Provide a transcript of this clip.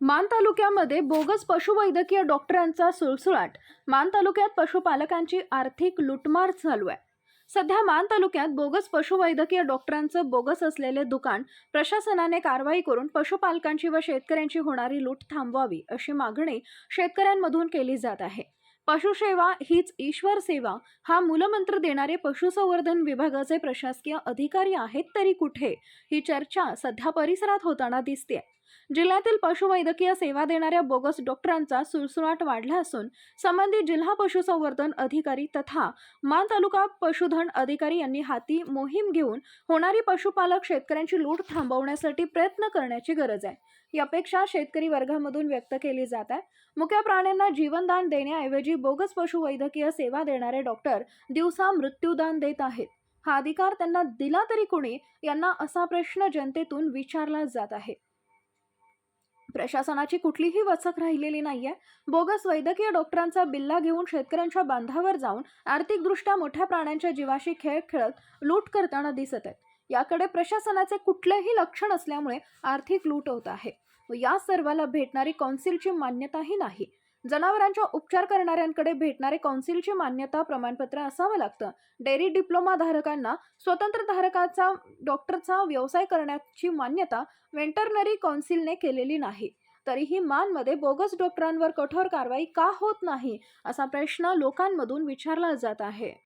मान तालुक्यामध्ये बोगस पशुवैद्यकीय डॉक्टरांचा सुळसुळाट. मान तालुक्यात पशुपालकांची आर्थिक लुटमार चालू आहे. सध्या मान तालुक्यात बोगस पशुवैद्यकीय डॉक्टरांचं बोगस असलेले दुकान प्रशासनाने कारवाई करून पशुपालकांची व शेतकऱ्यांची होणारी लूट थांबवावी अशी मागणी शेतकऱ्यांमधून केली जात आहे. पशुसेवा हीच ईश्वर सेवा हा मूलमंत्र देणारे पशुसंवर्धन विभागाचे प्रशासकीय अधिकारी आहेत तरी कुठे? ही चर्चा सध्या परिसरात होताना दिसते जिल्ह्यातील पशुवैद्यकीय सेवा देणाऱ्या बोगस डॉक्टरांचा सुळसुळाट वाढला असून संबंधित जिल्हा पशुसंवर्धन अधिकारी तथा मान तालुका पशुधन अधिकारी यांनी हाती मोहीम घेऊन होणारी पशुपालक शेतकऱ्यांची लूट थांबवण्यासाठी प्रयत्न करण्याची गरज आहे. यापेक्षा अपेक्षा शेतकरी वर्गामधून व्यक्त केली जात आहे. मुख्या प्राण्यांना जीवनदान देण्याऐवजी बोगस पशुवैद्यकीय सेवा देणारे डॉक्टर दिवसा मृत्यूदान देत आहेत. हा अधिकार त्यांना दिला तरी कोणी? यांना असा प्रश्न जनतेतून विचारला जात आहे. प्रशासनाची कुठलीही वचक राहिलेली नाहीये. बोगस वैद्यकीय डॉक्टरांचा बिल्ला घेऊन शेतकऱ्यांच्या बांधावर जाऊन आर्थिकदृष्ट्या मोठ्या प्राण्यांच्या जीवाशी खेळ खेळत लूट करताना दिसत आहेत. याकडे प्रशासनाचे कुठलेही लक्ष नसल्यामुळे आर्थिक लूट होत आहे. व या सर्वाला भेटणारी कौन्सिलची मान्यताही नाही. जनावरांच्या उपचार करणाऱ्यांकडे भेटणारे कौन्सिलची मान्यता प्रमाणपत्र असावं लागतं. डेअरी डिप्लोमा धारकांना स्वतंत्र धारकाचा डॉक्टरचा व्यवसाय करण्याची मान्यता वेंटरनरी कौन्सिलने केलेली नाही. तरीही मानमध्ये बोगस डॉक्टरांवर कठोर कारवाई का होत नाही असा प्रश्न लोकांमधून विचारला जात आहे.